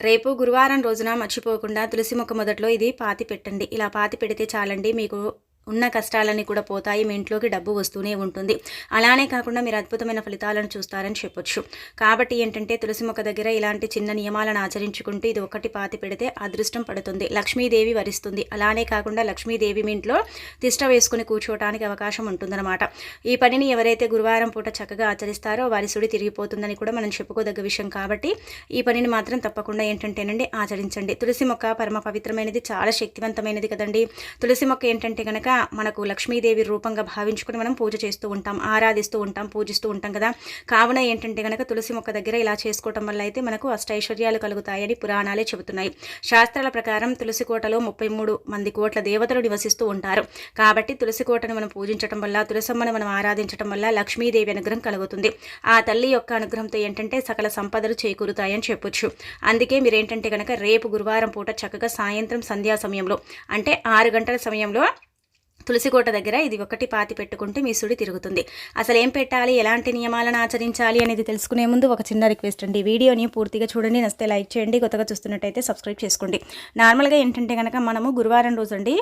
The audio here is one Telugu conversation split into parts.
రేపు గురువారం రోజున మర్చిపోకుండా తులసి మొక్క మొదట్లో ఇది పాతి పెట్టండి ఇలా పాతి పెడితే చాలండి మీకు ఉన్న కష్టాలన్నీ కూడా పోతాయి మీ ఇంట్లోకి డబ్బు వస్తూనే ఉంటుంది. అలానే కాకుండా మీరు అద్భుతమైన ఫలితాలను చూస్తారని చెప్పొచ్చు. కాబట్టి ఏంటంటే తులసి మొక్క దగ్గర ఇలాంటి చిన్న నియమాలను ఆచరించుకుంటూ ఇది ఒకటి పాతి పెడితే అదృష్టం పడుతుంది. లక్ష్మీదేవి వరిస్తుంది. అలానే కాకుండా లక్ష్మీదేవి మీ ఇంట్లో తిష్ట వేసుకుని కూర్చోవడానికి అవకాశం ఉంటుందన్నమాట. ఈ పనిని ఎవరైతే గురువారం పూట చక్కగా ఆచరిస్తారో వారి సుడి తిరిగిపోతుందని కూడా మనం చెప్పుకోదగ్గ విషయం. కాబట్టి ఈ పనిని మాత్రం తప్పకుండా ఏంటంటేనండి ఆచరించండి. తులసి మొక్క పరమ పవిత్రమైనది చాలా శక్తివంతమైనది కదండి. తులసి మొక్క ఏంటంటే కనుక మనకు లక్ష్మీదేవి రూపంగా భావించుకుని మనం పూజ చేస్తూ ఉంటాం ఆరాధిస్తూ ఉంటాం పూజిస్తూ ఉంటాం కదా. కావున ఏంటంటే కనుక తులసి మొక్క దగ్గర ఇలా చేసుకోవటం వల్ల అయితే మనకు అష్టైశ్వర్యాలు కలుగుతాయని పురాణాలే చెబుతున్నాయి. శాస్త్రాల ప్రకారం తులసి కోటలో ముప్పై మూడు మంది కోట్ల దేవతలు నివసిస్తూ ఉంటారు. కాబట్టి తులసి కోటను మనం పూజించడం వల్ల తులసమ్మను మనం ఆరాధించడం వల్ల లక్ష్మీదేవి అనుగ్రహం కలుగుతుంది. ఆ తల్లి యొక్క అనుగ్రహంతో ఏంటంటే సకల సంపదలు చేకూరుతాయని చెప్పొచ్చు. అందుకే మీరు ఏంటంటే కనుక రేపు గురువారం పూట చక్కగా సాయంత్రం సంధ్యా సమయంలో అంటే ఆరు గంటల సమయంలో తులసికోట దగ్గర ఇది ఒకటి పాతి పెట్టుకుంటే మీ సుడి తిరుగుతుంది. అసలు ఏం పెట్టాలి? ఎలాంటి నియమాలను ఆచరించాలి అనేది తెలుసుకునే ముందు ఒక చిన్న రిక్వెస్ట్ అండి. వీడియోని పూర్తిగా చూడండి నస్తే లైక్ చేయండి కొత్తగా చూస్తున్నట్టయితే సబ్స్క్రైబ్ చేసుకోండి. నార్మల్గా ఏంటంటే కనుక మనము గురువారం రోజు అండి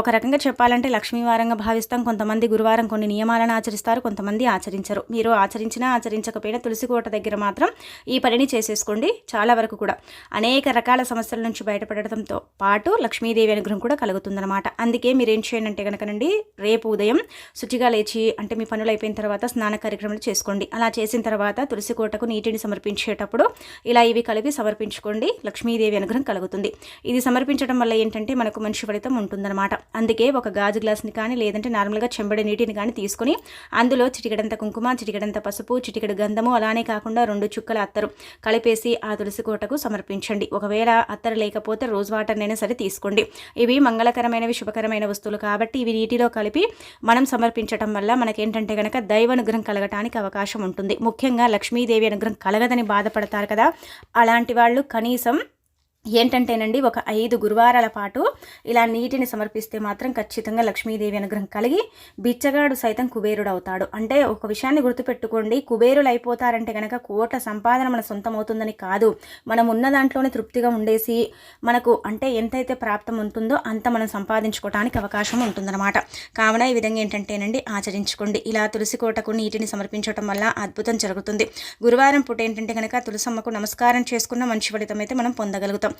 ఒక రకంగా చెప్పాలంటే లక్ష్మీవారంగా భావిస్తాం. కొంతమంది గురువారం కొన్ని నియమాలను ఆచరిస్తారు కొంతమంది ఆచరించరు. మీరు ఆచరించినా ఆచరించకపోయినా తులసికోట దగ్గర మాత్రం ఈ పనిని చేసేసుకోండి చాలా వరకు కూడా. అనేక రకాల సమస్యల నుంచి బయటపడటంతో పాటు లక్ష్మీదేవి అనుగ్రహం కూడా కలుగుతుందన్నమాట. అందుకే మీరు ఏం చేయండి అంటే కనుకనండి రేపు ఉదయం శుచిగా లేచి అంటే మీ పనులు అయిపోయిన తర్వాత స్నాన కార్యక్రమాలు చేసుకోండి. అలా చేసిన తర్వాత తులసి కోటకు నీటిని సమర్పించేటప్పుడు ఇలా ఇవి కలిపి సమర్పించుకోండి. లక్ష్మీదేవి అనుగ్రహం కలుగుతుంది. ఇది సమర్పించడం వల్ల ఏంటంటే మనకు మంచి ఫలితం ఉంటుందన్నమాట. అందుకే ఒక గాజు గ్లాస్ని కానీ లేదంటే నార్మల్గా చెంబడి నీటిని కానీ తీసుకొని అందులో చిటికెడంత కుంకుమ చిటికెడంత పసుపు చిటికెడు గంధము అలానే కాకుండా రెండు చుక్కల అత్తరు కలిపేసి ఆ తులసి కోటకు సమర్పించండి. ఒకవేళ అత్తరు లేకపోతే రోజ్ వాటర్నైనా సరే తీసుకోండి. ఇవి మంగళకరమైనవి శుభకరమైన వస్తువులు కాబట్టి ఇవి నీటిలో కలిపి మనం సమర్పించటం వల్ల మనకేంటంటే కనుక దైవ అనుగ్రహం కలగటానికి అవకాశం ఉంటుంది. ముఖ్యంగా లక్ష్మీదేవి అనుగ్రహం కలగదని బాధపడతారు కదా. అలాంటి వాళ్ళు కనీసం ఏంటంటేనండి ఒక ఐదు గురువారాల పాటు ఇలా నీటిని సమర్పిస్తే మాత్రం ఖచ్చితంగా లక్ష్మీదేవి అనుగ్రహం కలిగి బిచ్చగాడు సైతం కుబేరుడు అవుతాడు అంటే ఒక విషయాన్ని గుర్తుపెట్టుకోండి కుబేరులు అయిపోతారంటే కనుక కోట్ల సంపాదన మన సొంతం అవుతుందని కాదు. మనం ఉన్న దాంట్లోనే తృప్తిగా ఉండేసి మనకు అంటే ఎంతైతే ప్రాప్తం ఉంటుందో అంత మనం సంపాదించుకోవడానికి అవకాశం ఉంటుందన్నమాట. కావున ఈ విధంగా ఏంటంటేనండి ఆచరించుకోండి. ఇలా తులసి కోటకు నీటిని సమర్పించడం వల్ల అద్భుతం జరుగుతుంది. గురువారం పూట ఏంటంటే కనుక తులసమ్మకు నమస్కారం చేసుకున్న మంచి ఫలితం అయితే మనం పొందగలుగుతాం.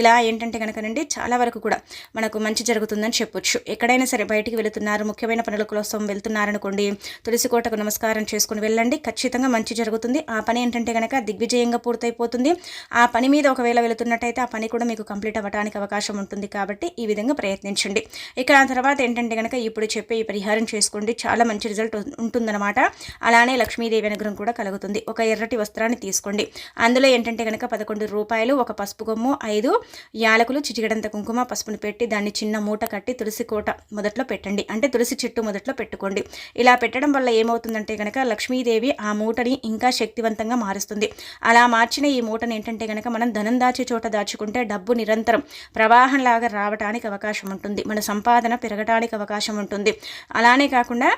ఇలా ఏంటంటే కనుకనండి చాలా వరకు కూడా మనకు మంచి జరుగుతుందని చెప్పొచ్చు. ఎక్కడైనా సరే బయటికి వెళుతున్నారు ముఖ్యమైన పనుల కోసం వెళ్తున్నారనుకోండి తులసి కోటకు నమస్కారం చేసుకుని వెళ్ళండి ఖచ్చితంగా మంచి జరుగుతుంది. ఆ పని ఏంటంటే కనుక దిగ్విజయంగా పూర్తయిపోతుంది. ఆ పని మీద ఒకవేళ వెళుతున్నట్టయితే ఆ పని కూడా మీకు కంప్లీట్ అవ్వడానికి అవకాశం ఉంటుంది కాబట్టి ఈ విధంగా ప్రయత్నించండి. ఇక ఆ తర్వాత ఏంటంటే కనుక ఇప్పుడు చెప్పే ఈ పరిహారం చేసుకోండి చాలా మంచి రిజల్ట్ ఉంటుందన్నమాట. అలానే లక్ష్మీదేవి అనుగ్రహం కూడా కలుగుతుంది. ఒక ఎర్రటి వస్త్రాన్ని తీసుకోండి. అందులో ఏంటంటే కనుక పదకొండు రూపాయలు ఒక పసుపు కొమ్ము ఐదు యాలకులు చిటికడంత కుంకుమ పసుపును పెట్టి దాన్ని చిన్న మూట కట్టి తులసి కోట మొదట్లో పెట్టండి. అంటే తులసి చెట్టు మొదట్లో పెట్టుకోండి. ఇలా పెట్టడం వల్ల ఏమవుతుందంటే కనుక లక్ష్మీదేవి ఆ మూటని ఇంకా శక్తివంతంగా మారుస్తుంది. అలా మార్చిన ఈ మూటను ఏంటంటే కనుక మనం ధనం దాచే చోట దాచుకుంటే డబ్బు నిరంతరం ప్రవాహంలాగా రావడానికి అవకాశం ఉంటుంది. మన సంపాదన పెరగడానికి అవకాశం ఉంటుంది. అలానే కాకుండా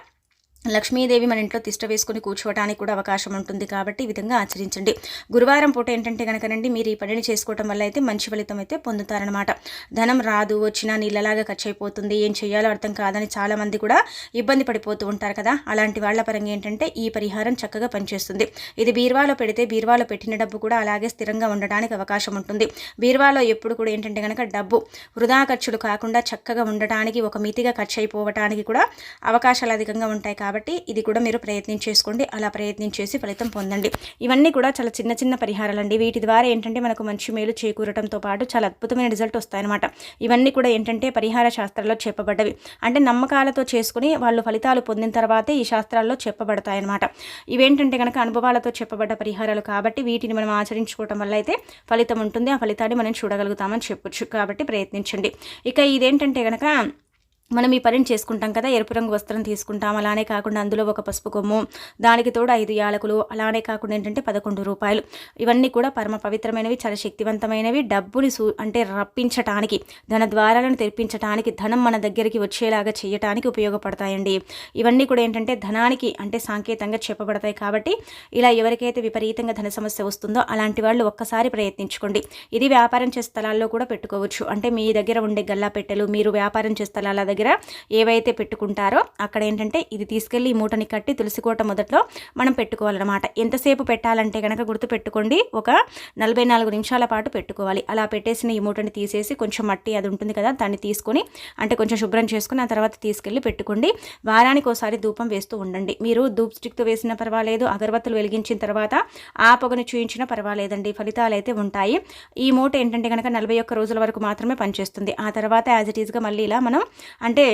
లక్ష్మీదేవి మన ఇంట్లో తిష్ట వేసుకుని కూర్చోవడానికి కూడా అవకాశం ఉంటుంది కాబట్టి ఈ విధంగా ఆచరించండి. గురువారం పూట ఏంటంటే కనుకనండి మీరు ఈ పనిని చేసుకోవటం వల్ల అయితే మంచి ఫలితం అయితే పొందుతారనమాట ధనం రాదు వచ్చినా నీళ్ళలాగా ఖర్చు అయిపోతుంది ఏం చేయాలో అర్థం కాదని చాలామంది కూడా ఇబ్బంది పడిపోతూ ఉంటారు కదా. అలాంటి వాళ్ళ పరంగా ఏంటంటే ఈ పరిహారం చక్కగా పనిచేస్తుంది. ఇది బీర్వాలో పెడితే బీర్వాలో పెట్టిన డబ్బు కూడా అలాగే స్థిరంగా ఉండడానికి అవకాశం ఉంటుంది. బీర్వాలో ఎప్పుడు కూడా ఏంటంటే కనుక డబ్బు వృధా ఖర్చులు కాకుండా చక్కగా ఉండటానికి ఒక మితిగా ఖర్చు అయిపోవటానికి కూడా అవకాశాలు అధికంగా ఉంటాయి కాబట్టి కాబట్టి ఇది కూడా మీరు ప్రయత్నం చేసుకోండి. అలా ప్రయత్నం చేసి ఫలితం పొందండి. ఇవన్నీ కూడా చాలా చిన్న చిన్న పరిహారాలండి. వీటి ద్వారా ఏంటంటే మనకు మంచి మేలు చేకూరటంతో పాటు చాలా అద్భుతమైన రిజల్ట్ వస్తాయన్నమాట. ఇవన్నీ కూడా ఏంటంటే పరిహార శాస్త్రాల్లో చెప్పబడ్డవి. అంటే నమ్మకాలతో చేసుకుని వాళ్ళు ఫలితాలు పొందిన తర్వాతే ఈ శాస్త్రాల్లో చెప్పబడతాయన్నమాట. ఇవేంటంటే కనుక అనుభవాలతో చెప్పబడ్డ పరిహారాలు కాబట్టి వీటిని మనం ఆచరించుకోవటం వల్ల అయితే ఫలితం ఉంటుంది. ఆ ఫలితాన్ని మనం చూడగలుగుతామని చెప్పొచ్చు. కాబట్టి ప్రయత్నించండి. ఇక ఇదేంటంటే కనుక మనం ఈ పనిని చేసుకుంటాం కదా ఎరుపు రంగు వస్త్రం తీసుకుంటాం అలానే కాకుండా అందులో ఒక పసుపు కొమ్ము దానికి తోడు ఐదు యాలకులు అలానే కాకుండా ఏంటంటే పదకొండు రూపాయలు. ఇవన్నీ కూడా పరమ పవిత్రమైనవి చాలా శక్తివంతమైనవి డబ్బుని సూ అంటే రప్పించటానికి ధన ద్వారాలను తెరిపించటానికి ధనం మన దగ్గరికి వచ్చేలాగా చేయటానికి ఉపయోగపడతాయండి. ఇవన్నీ కూడా ఏంటంటే ధనానికి అంటే సాంకేతంగా చెప్పబడతాయి కాబట్టి ఇలా ఎవరికైతే విపరీతంగా ధన సమస్య వస్తుందో అలాంటి వాళ్ళు ఒక్కసారి ప్రయత్నించుకోండి. ఇది వ్యాపారం చేసే స్థలాల్లో కూడా పెట్టుకోవచ్చు. అంటే మీ దగ్గర ఉండే గల్లా పెట్టెలు మీరు వ్యాపారం చేసే స్థలాల దగ్గర ఏవైతే పెట్టుకుంటారో అక్కడ ఏంటంటే ఇది తీసుకెళ్ళి ఈ మూటని కట్టి తులసికోట మొదట్లో మనం పెట్టుకోవాలన్నమాట. ఎంతసేపు పెట్టాలంటే కనుక గుర్తు పెట్టుకోండి. ఒక నలభై నాలుగు నిమిషాల పాటు పెట్టుకోవాలి. అలా పెట్టేసిన ఈ మూటని తీసేసి కొంచెం మట్టి అది ఉంటుంది కదా దాన్ని తీసుకొని అంటే కొంచెం శుభ్రం చేసుకుని ఆ తర్వాత తీసుకెళ్ళి పెట్టుకోండి. వారానికి ఒకసారి ధూపం వేస్తూ ఉండండి. మీరు ధూప్ స్టిక్తో వేసినా పర్వాలేదు అగరబత్తులు వెలిగించిన తర్వాత ఆ పొగను చూయించినా పర్వాలేదండి. ఫలితాలు అయితే ఉంటాయి. ఈ మూట ఏంటంటే కనుక నలభై ఒక్క రోజుల వరకు మాత్రమే పనిచేస్తుంది. ఆ తర్వాత యాజ్ ఇట్ ఈస్గా మళ్ళీ ఇలా మనం అంటే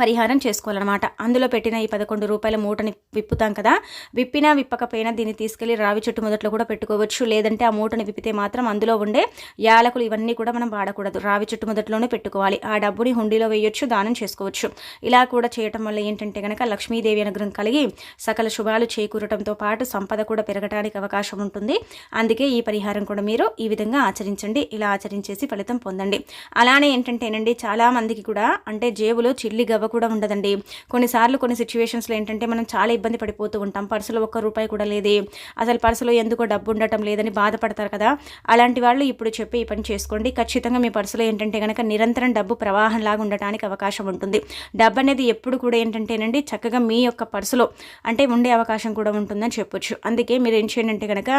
పరిహారం చేసుకోవాలన్నమాట. అందులో పెట్టిన ఈ పదకొండు రూపాయల మూటని విప్పుతాం కదా. విప్పినా విప్పకపోయినా దీన్ని తీసుకెళ్ళి రావి చెట్టు మొదట్లో కూడా పెట్టుకోవచ్చు. లేదంటే ఆ మూటని విప్పితే మాత్రం అందులో ఉండే యాలకులు ఇవన్నీ కూడా మనం వాడకూడదు. రావి చెట్టు మొదట్లోనే పెట్టుకోవాలి. ఆ డబ్బుని హుండీలో వేయొచ్చు దానం చేసుకోవచ్చు. ఇలా కూడా చేయటం వల్ల ఏంటంటే కనుక లక్ష్మీదేవి అనుగ్రహం కలిగి సకల శుభాలు చేకూరటంతో పాటు సంపద కూడా పెరగడానికి అవకాశం ఉంటుంది. అందుకే ఈ పరిహారం కూడా మీరు ఈ విధంగా ఆచరించండి. ఇలా ఆచరించేసి ఫలితం పొందండి. అలానే ఏంటంటేనండి చాలా మందికి కూడా అంటే జేబులో చిల్లిగా గవ్వ కూడా ఉండదండి. కొన్నిసార్లు కొన్ని సిచ్యువేషన్స్లో ఏంటంటే మనం చాలా ఇబ్బంది పడిపోతూ ఉంటాం. పర్సులో ఒక్క రూపాయి కూడా లేదే. అసలు పర్సులో ఎందుకో డబ్బు ఉండటం లేదని బాధపడతారు కదా. అలాంటి వాళ్ళు ఇప్పుడు చెప్పి ఈ పని చేసుకోండి. ఖచ్చితంగా మీ పర్సులో ఏంటంటే కనుక నిరంతరం డబ్బు ప్రవాహంలాగా ఉండటానికి అవకాశం ఉంటుంది. డబ్బు అనేది ఎప్పుడు కూడా ఏంటంటేనండి చక్కగా మీ యొక్క పర్సులో అంటే ఉండే అవకాశం కూడా ఉంటుందని చెప్పొచ్చు. అందుకే మీరు ఏం చేయండి కనుక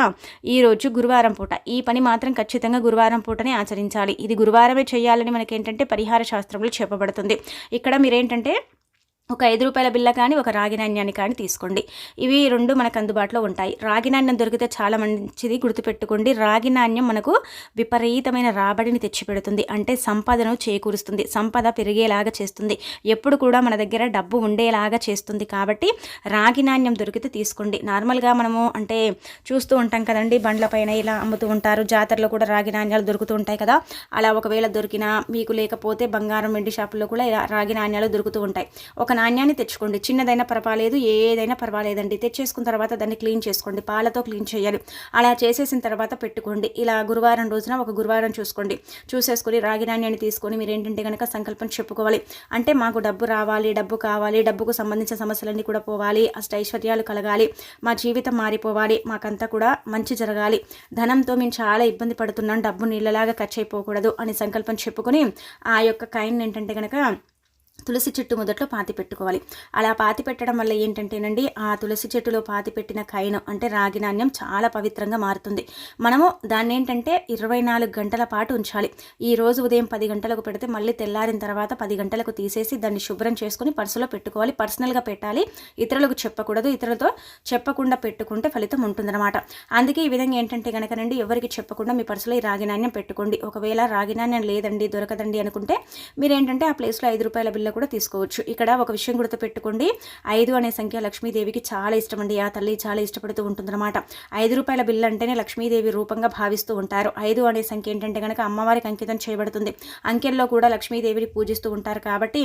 ఈరోజు గురువారం పూట ఈ పని మాత్రం ఖచ్చితంగా గురువారం పూటనే ఆచరించాలి. ఇది గురువారమే చేయాలని మనకి ఏంటంటే పరిహార శాస్త్రంలో చెప్పబడుతుంది. ఇక్కడ మీరేంటంటే ఏంటంటే ఒక ఐదు రూపాయల బిల్ల కానీ ఒక రాగి నాణ్యాన్ని కానీ తీసుకోండి. ఇవి రెండు మనకు అందుబాటులో ఉంటాయి. రాగి నాణ్యం దొరికితే చాలా మంచిది గుర్తుపెట్టుకోండి. రాగి నాణ్యం మనకు విపరీతమైన రాబడిని తెచ్చిపెడుతుంది. అంటే సంపదను చేకూరుస్తుంది. సంపద పెరిగేలాగా చేస్తుంది. ఎప్పుడు కూడా మన దగ్గర డబ్బు ఉండేలాగా చేస్తుంది కాబట్టి రాగి నాణ్యం దొరికితే తీసుకోండి. నార్మల్గా మనము అంటే చూస్తూ ఉంటాం కదండి బండ్ల పైన ఇలా అమ్ముతూ ఉంటారు. జాతరలో కూడా రాగి నాణ్యాలు దొరుకుతూ ఉంటాయి కదా. అలా ఒకవేళ దొరికినా మీకు లేకపోతే బంగారం వెండి షాపుల్లో కూడా ఇలా రాగి నాణ్యాలు దొరుకుతూ ఉంటాయి. ఒక నాణ్యాన్ని తెచ్చుకోండి. చిన్నదైనా పర్వాలేదు ఏదైనా పర్వాలేదండి. తెచ్చేసుకున్న తర్వాత దాన్ని క్లీన్ చేసుకోండి. పాలతో క్లీన్ చేయాలి. అలా చేసేసిన తర్వాత పెట్టుకోండి. ఇలా గురువారం రోజున ఒక గురువారం చూసుకోండి. చూసేసుకొని రాగి నాణ్యాన్ని తీసుకొని మీరు ఏంటంటే కనుక సంకల్పం చెప్పుకోవాలి. అంటే మాకు డబ్బు రావాలి డబ్బు కావాలి డబ్బుకు సంబంధించిన సమస్యలన్నీ కూడా పోవాలి అష్ట ఐశ్వర్యాలు కలగాలి మా జీవితం మారిపోవాలి మాకంతా కూడా మంచి జరగాలి. ధనంతో మేము చాలా ఇబ్బంది పడుతున్నాం. డబ్బు నీళ్ళలాగా ఖర్చు అయిపోకూడదు అని సంకల్పం చెప్పుకొని ఆ యొక్క కాయిన్ ఏంటంటే కనుక తులసి చెట్టు మొదట్లో పాతి పెట్టుకోవాలి. అలా పాతి పెట్టడం వల్ల ఏంటంటేనండి ఆ తులసి చెట్టులో పాతి పెట్టిన కైనం అంటే రాగి నాణ్యం చాలా పవిత్రంగా మారుతుంది. మనము దాన్ని ఏంటంటే ఇరవై నాలుగు గంటల పాటు ఉంచాలి. ఈ రోజు ఉదయం పది గంటలకు పెడితే మళ్ళీ తెల్లారిన తర్వాత పది గంటలకు తీసేసి దాన్ని శుభ్రం చేసుకుని పర్సులో పెట్టుకోవాలి. పర్సనల్గా పెట్టాలి. ఇతరులకు చెప్పకూడదు. ఇతరులతో చెప్పకుండా పెట్టుకుంటే ఫలితం ఉంటుందన్నమాట. అందుకే ఈ విధంగా ఏంటంటే కనుకనండి ఎవరికి చెప్పకుండా మీ పర్సులో ఈ రాగి నాణ్యం పెట్టుకోండి. ఒకవేళ రాగి నాణ్యం లేదండి దొరకదండి అనుకుంటే మీరు ఏంటంటే ఆ ప్లేస్లో ఐదు రూపాయల బిల్ల కూడా తీసుకోవచ్చు. ఇక్కడ ఒక విషయం గుర్తుపెట్టుకోండి. ఐదు అనే సంఖ్య లక్ష్మీదేవికి చాలా ఇష్టం అండి ఆ తల్లి చాలా ఇష్టపడుతూ ఉంటుందన్నమాట. ఐదు రూపాయల బిల్లు అంటేనే లక్ష్మీదేవి రూపంగా భావిస్తూ ఉంటారు. ఐదు అనే సంఖ్య ఏంటంటే కనుక అమ్మవారికి అంకితం చేయబడుతుంది. అంకెల్లో కూడా లక్ష్మీదేవిని పూజిస్తూ ఉంటారు కాబట్టి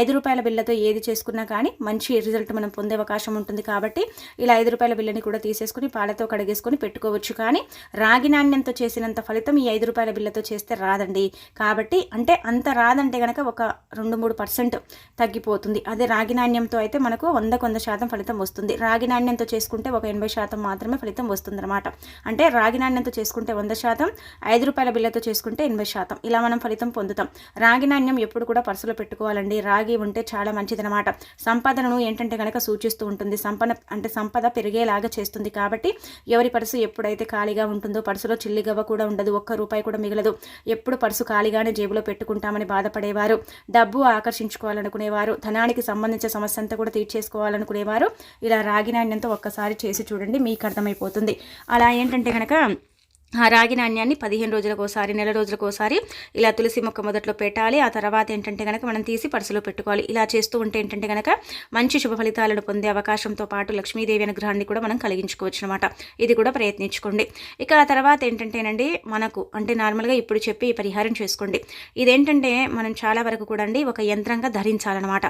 ఐదు రూపాయల బిల్లతో ఏది చేసుకున్నా కానీ మంచి రిజల్ట్ మనం పొందే అవకాశం ఉంటుంది కాబట్టి ఇలా ఐదు రూపాయల బిల్లని కూడా తీసేసుకుని పాలతో కడిగేసుకుని పెట్టుకోవచ్చు. కానీ రాగి నాణ్యంతో చేసినంత ఫలితం ఈ ఐదు రూపాయల బిల్లతో చేస్తే రాదండి. కాబట్టి అంటే అంత రాదంటే కనుక ఒక రెండు మూడు పర్సెంట్ తగ్గిపోతుంది. అదే రాగి నాణ్యంతో అయితే మనకు వందకు వంద శాతం ఫలితం వస్తుంది. రాగి నాణ్యంతో చేసుకుంటే ఒక ఎనభై శాతం మాత్రమే ఫలితం వస్తుందన్నమాట. అంటే రాగి నాణ్యంతో చేసుకుంటే వంద శాతం ఐదు రూపాయల బిల్లతో చేసుకుంటే ఎనభై శాతం. ఇలా మనం ఫలితం పొందుతాం. రాగి నాణ్యం ఎప్పుడు కూడా పర్సులో పెట్టుకోవాలండి. రాగి ఉంటే చాలా మంచిదనమాట సంపదను ఏంటంటే కనుక సూచిస్తూ ఉంటుంది. సంపద అంటే సంపద పెరిగేలాగా చేస్తుంది కాబట్టి ఎవరి పర్సు ఎప్పుడైతే ఖాళీగా ఉంటుందో పర్సులో చిల్లిగవ్వ కూడా ఉండదు. ఒక్క రూపాయి కూడా మిగలదు. ఎప్పుడు పర్సు ఖాళీగానే జేబులో పెట్టుకుంటామని బాధపడేవారు. డబ్బు ఆకర్షించుకోవాలనుకునేవారు ధనానికి సంబంధించిన సమస్య అంతా కూడా తీర్చేసుకోవాలనుకునేవారు. ఇలా రాగి నాణ్యంతో ఒక్కసారి చేసి చూడండి మీకు అర్థమైపోతుంది. అలా ఏంటంటే కనుక రాగి నాణ్యాన్ని పదిహేను రోజులకు ఒకసారి నెల రోజులకు ఒకసారి ఇలా తులసి మొక్క మొదట్లో పెట్టాలి. ఆ తర్వాత ఏంటంటే కనుక మనం తీసి పర్సులో పెట్టుకోవాలి. ఇలా చేస్తూ ఉంటే ఏంటంటే కనుక మంచి శుభ ఫలితాలను పొందే అవకాశంతో పాటు లక్ష్మీదేవి అనుగ్రహాన్ని కూడా మనం కలిగించుకోవచ్చు అనమాట ఇది కూడా ప్రయత్నించుకోండి. ఇక ఆ తర్వాత ఏంటంటేనండి మనకు అంటే నార్మల్గా ఇప్పుడు చెప్పి పరిహారం చేసుకోండి. ఇదేంటంటే మనం చాలా వరకు కూడా అండి ఒక యంత్రంగా ధరించాలన్నమాట.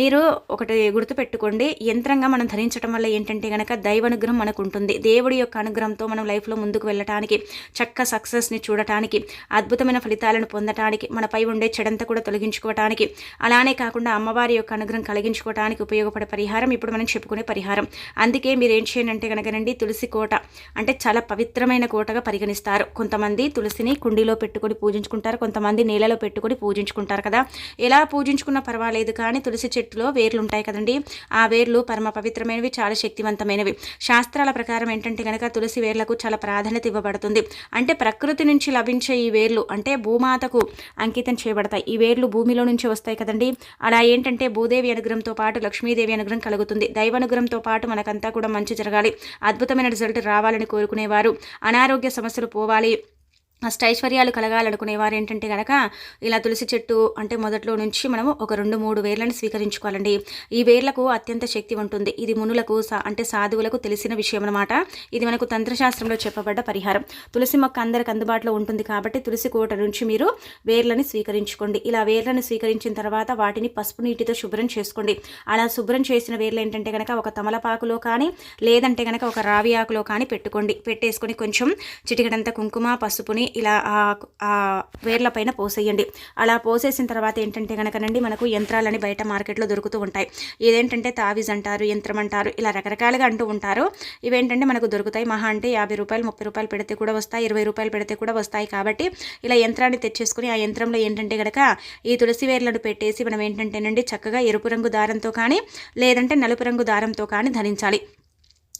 మీరు ఒకటి గుర్తుపెట్టుకోండి. యంత్రంగా మనం ధరించడం వల్ల ఏంటంటే కనుక దైవ అనుగ్రహం మనకు ఉంటుంది. దేవుడి యొక్క అనుగ్రహంతో మనం లైఫ్లో ముందుకు వెళ్ళటానికి చక్క సక్సెస్ని చూడటానికి అద్భుతమైన ఫలితాలను పొందటానికి మనపై ఉండే చెడంతా కూడా తొలగించుకోవటానికి అలానే కాకుండా అమ్మవారి యొక్క అనుగ్రహం కలిగించుకోవడానికి ఉపయోగపడే పరిహారం ఇప్పుడు మనం చెప్పుకునే పరిహారం. అందుకే మీరు ఏం చేయనంటే కనుకనండి తులసి కోట అంటే చాలా పవిత్రమైన కోటగా పరిగణిస్తారు. కొంతమంది తులసిని కుండీలో పెట్టుకొని పూజించుకుంటారు కొంతమంది నీళ్ళలో పెట్టుకొని పూజించుకుంటారు కదా. ఎలా పూజించుకున్నా పర్వాలేదు కానీ తులసి చెట్టులో వేర్లు ఉంటాయి కదండి. ఆ వేర్లు పరమ పవిత్రమైనవి చాలా శక్తివంతమైనవి. శాస్త్రాల ప్రకారం ఏంటంటే కనుక తులసి వేర్లకు చాలా ప్రాధాన్యత ఇవ్వబడుతుంది. ఉంటుంది అంటే ప్రకృతి నుంచి లభించే ఈ వేర్లు అంటే భూమాతకు అంకితం చేయబడతాయి. ఈ వేర్లు భూమిలో నుంచి వస్తాయి కదండి. అలా ఏంటంటే భూదేవి అనుగ్రహంతో పాటు లక్ష్మీదేవి అనుగ్రహం కలుగుతుంది. దైవ అనుగ్రహంతో పాటు మనకంతా కూడా మంచి జరగాలి. అద్భుతమైన రిజల్ట్ రావాలని కోరుకునేవారు. అనారోగ్య సమస్యలు పోవాలి. అష్టైశ్వర్యాలు కలగాలనుకునే వారు ఏంటంటే కనుక ఇలా తులసి చెట్టు అంటే మొదట్లో నుంచి మనము ఒక రెండు మూడు వేర్లను స్వీకరించుకోవాలండి. ఈ వేర్లకు అత్యంత శక్తి ఉంటుంది. ఇది మునులకు అంటే సాధువులకు తెలిసిన విషయం అనమాట ఇది మనకు తంత్రశాస్త్రంలో చెప్పబడ్డ పరిహారం. తులసి మొక్క అందరికి అందుబాటులో ఉంటుంది కాబట్టి తులసి కోట నుంచి మీరు వేర్లను స్వీకరించుకోండి. ఇలా వేర్లను స్వీకరించిన తర్వాత వాటిని పసుపు నీటితో శుభ్రం చేసుకోండి. అలా శుభ్రం చేసిన వేర్లు ఏంటంటే కనుక ఒక తమలపాకులో కానీ లేదంటే కనుక ఒక రావి ఆకులో కానీ పెట్టుకోండి. పెట్టేసుకొని కొంచెం చిటికడంత కుంకుమ పసుపుని ఇలా ఆ వేర్ల పైన పోసేయండి. అలా పోసేసిన తర్వాత ఏంటంటే కనుకనండి మనకు యంత్రాలని బయట మార్కెట్లో దొరుకుతూ ఉంటాయి. ఇదేంటంటే తావిజ్ అంటారు యంత్రం అంటారు ఇలా రకరకాలుగా అంటూ ఉంటారు. ఇవేంటంటే మనకు దొరుకుతాయి. మహా అంటే యాభై రూపాయలు ముప్పై రూపాయలు పెడితే కూడా వస్తాయి ఇరవై రూపాయలు పెడితే కూడా వస్తాయి కాబట్టి ఇలా యంత్రాన్ని తెచ్చేసుకుని ఆ యంత్రంలో ఏంటంటే కనుక ఈ తులసి వేర్లను పెట్టేసి మనం ఏంటంటేనండి చక్కగా ఎరుపు రంగు దారంతో కానీ లేదంటే నలుపు రంగు దారంతో కానీ ధరించాలి.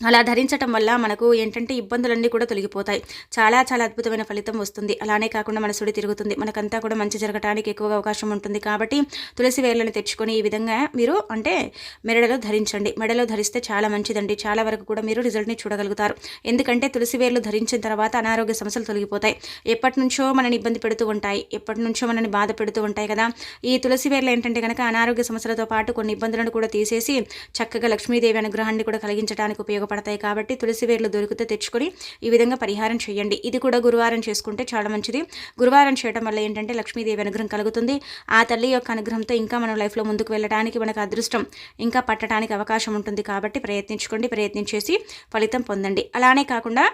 అలా ధరించటం వల్ల మనకు ఏంటంటే ఇబ్బందులన్నీ కూడా తొలగిపోతాయి. చాలా చాలా అద్భుతమైన ఫలితం వస్తుంది. అలానే కాకుండా మన సుడి తిరుగుతుంది. మనకంతా కూడా మంచి జరగడానికి ఎక్కువగా అవకాశం ఉంటుంది. కాబట్టి తులసి వేర్లను తెచ్చుకొని ఈ విధంగా మీరు అంటే మెడలో ధరించండి. మెడలో ధరిస్తే చాలా మంచిదండి. చాలా వరకు కూడా మీరు రిజల్ట్ని చూడగలుగుతారు. ఎందుకంటే తులసి వేర్లు ధరించిన తర్వాత అనారోగ్య సమస్యలు తొలగిపోతాయి. ఎప్పటి నుంచో మనని ఇబ్బంది పెడుతూ ఉంటాయి. ఎప్పటి నుంచో మనని బాధ పెడుతూ ఉంటాయి కదా. ఈ తులసి వేర్లు ఏంటంటే కనుక అనారోగ్య సమస్యలతో పాటు కొన్ని ఇబ్బందులను కూడా తీసేసి చక్కగా లక్ష్మీదేవి అనుగ్రహాన్ని కూడా కలిగించడానికి ఉపయోగం ఉపయోగపడతాయి కాబట్టి తులసి వేర్లు దొరికితే తెచ్చుకొని ఈ విధంగా పరిహారం చేయండి. ఇది కూడా గురువారం చేసుకుంటే చాలా మంచిది. గురువారం చేయడం వల్ల ఏంటంటే లక్ష్మీదేవి అనుగ్రహం కలుగుతుంది. ఆ తల్లి యొక్క అనుగ్రహంతో ఇంకా మనం లైఫ్లో ముందుకు వెళ్ళడానికి మనకు అదృష్టం. ఇంకా పట్టడానికి అవకాశం ఉంటుంది కాబట్టి ప్రయత్నించుకోండి ప్రయత్నించేసి ఫలితం పొందండి. అలానే కాకుండా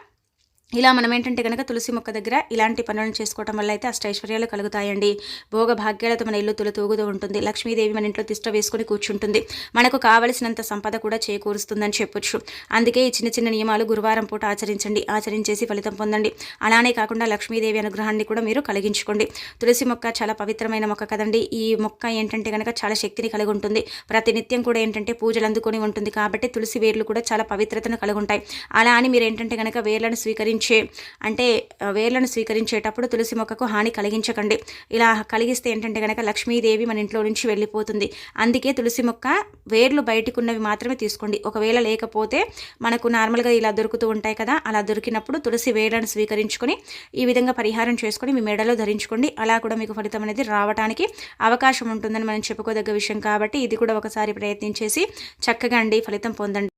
ఇలా మనం ఏంటంటే కనుక తులసి మొక్క దగ్గర ఇలాంటి పనులను చేసుకోవటం వల్ల అయితే అష్టైశ్వర్యాలు కలుగుతాయండి. భోగ భాగ్యాలతో మన ఇల్లు తులతూగుతూ ఉంటుంది. లక్ష్మీదేవి మన ఇంట్లో తిష్ట వేసుకుని కూర్చుంటుంది. మనకు కావలసినంత సంపద కూడా చేకూరుస్తుందని చెప్పొచ్చు. అందుకే ఈ చిన్న చిన్న నియమాలు గురువారం పూట ఆచరించండి. ఆచరించేసి ఫలితం పొందండి. అలానే కాకుండా లక్ష్మీదేవి అనుగ్రహాన్ని కూడా మీరు కలిగించుకోండి. తులసి మొక్క చాలా పవిత్రమైన మొక్క కదండి. ఈ మొక్క ఏంటంటే కనుక చాలా శక్తిని కలిగి ఉంటుంది. ప్రతినిత్యం కూడా ఏంటంటే పూజలు అందుకొని ఉంటుంది. కాబట్టి తులసి వేర్లు కూడా చాలా పవిత్రతను కలిగి ఉంటాయి. అలా అని మీరు ఏంటంటే కనుక వేర్లను స్వీకరించి స్వీకరించే అంటే వేర్లను స్వీకరించేటప్పుడు తులసి మొక్కకు హాని కలిగించకండి. ఇలా కలిగిస్తే ఏంటంటే కనుక లక్ష్మీదేవి మన ఇంట్లో నుంచి వెళ్ళిపోతుంది. అందుకే తులసి మొక్క వేర్లు బయటకున్నవి మాత్రమే తీసుకోండి. ఒకవేళ లేకపోతే మనకు నార్మల్గా ఇలా దొరుకుతూ ఉంటాయి కదా అలా దొరికినప్పుడు తులసి వేర్లను స్వీకరించుకొని ఈ విధంగా పరిహారం చేసుకొని మీ మెడలో ధరించుకోండి. అలా కూడా మీకు ఫలితం అనేది రావడానికి అవకాశం ఉంటుందని మనం చెప్పుకోదగ్గ విషయం కాబట్టి ఇది కూడా ఒకసారి ప్రయత్నించేసి చక్కగా అండి ఫలితం పొందండి.